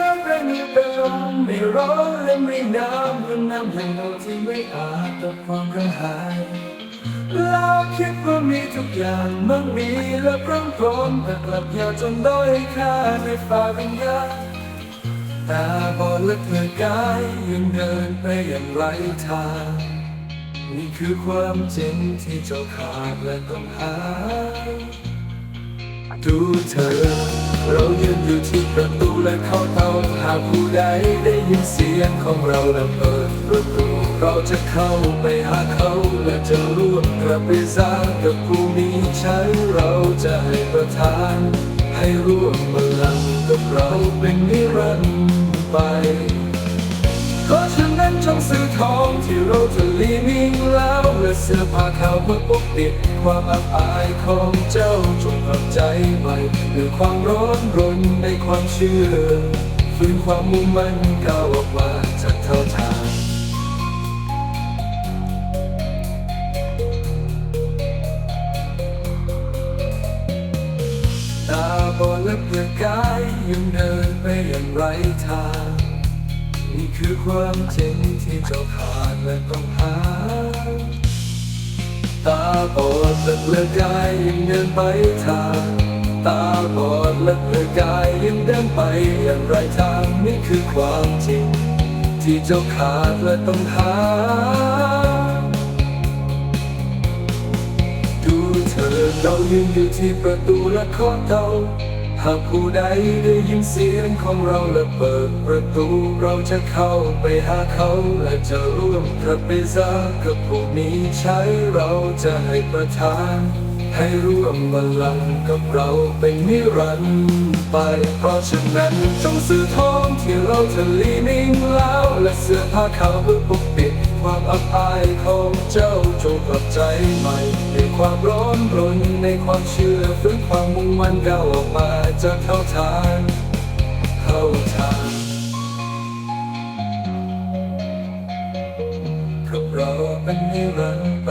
ก็เป็นเดิมไม่ร้อนและไม่หนาวเหมือนน้ำแห่งเราที่ไม่อาจตัดความกระหายเราคิดว่ามีทุกอย่างมันมีและพร้อมพร้อมแต่กลับอยากจนด้อยค่าในฝ่าวิญญาตาบอดและเกลือกายยังเดินไปอย่างไร้ทางนี่คือความจริงที่เจ้าขาดและต้องหา ดูเธอ เรายืนอยู่ที่ประตูและเข้าเตาหากผู้ใดได้ยินเสียงของเราและเปิดประตูเราจะเข้าไปหาเขาและจะร่วมกระเบสานกับผู้มีใช้เราจะให้ประทาน ให้ร่วมพลังกับเราเป็นนิรันดร์ไปเพราะฉะนั้นจงซื้อทองที่เราจะลีนิ่งแล้วและเสื้อผ้าขาวเพื่อปกปิดความอับอายของเจ้าจงกลับใจใหม่หรือความร้อนรนในความเชื่อ ฟื้นความมุ่งมั่นก้าวออกมาจากเท่าทางตาบอดและเปลือยกายยังเดินไปอย่างไร้ทาง นี่คือความจริงที่เจ้าขาดและต้องหาตาบอดและเปลือยกายยังเดินไปทาง ตาบอดและเปลือกายยังเดินไปอย่างไรทางนี่คือความจริง ที่เจ้าขาดและต้องหา ดูเธอเรายืนอยู่ที่ประตูและเคาะเตาหากผู้ใดได้ยินเสียงของเราและเปิดประตูเราจะเข้าไปหาเขาและจะร่วมพระเบซากับผู้นี้ใช้เราจะให้ประทาน ให้ร่วมบัลลังกับเราเป็นนิรันดร์ไป เพราะฉะนั้นจงซื้อทองที่เราจะลีนิ่งแล้ว และเสื้อผ้าขาวเพื่อปกปิดความอับอายของเจ้าจงกลับใจใหม่ด้วยความร้อนรนในความเชื่อฟื้นความมุ่งมั่นก้าวออกมาจากเข้าทางเข้าทางกับเราเป็นนิรันไป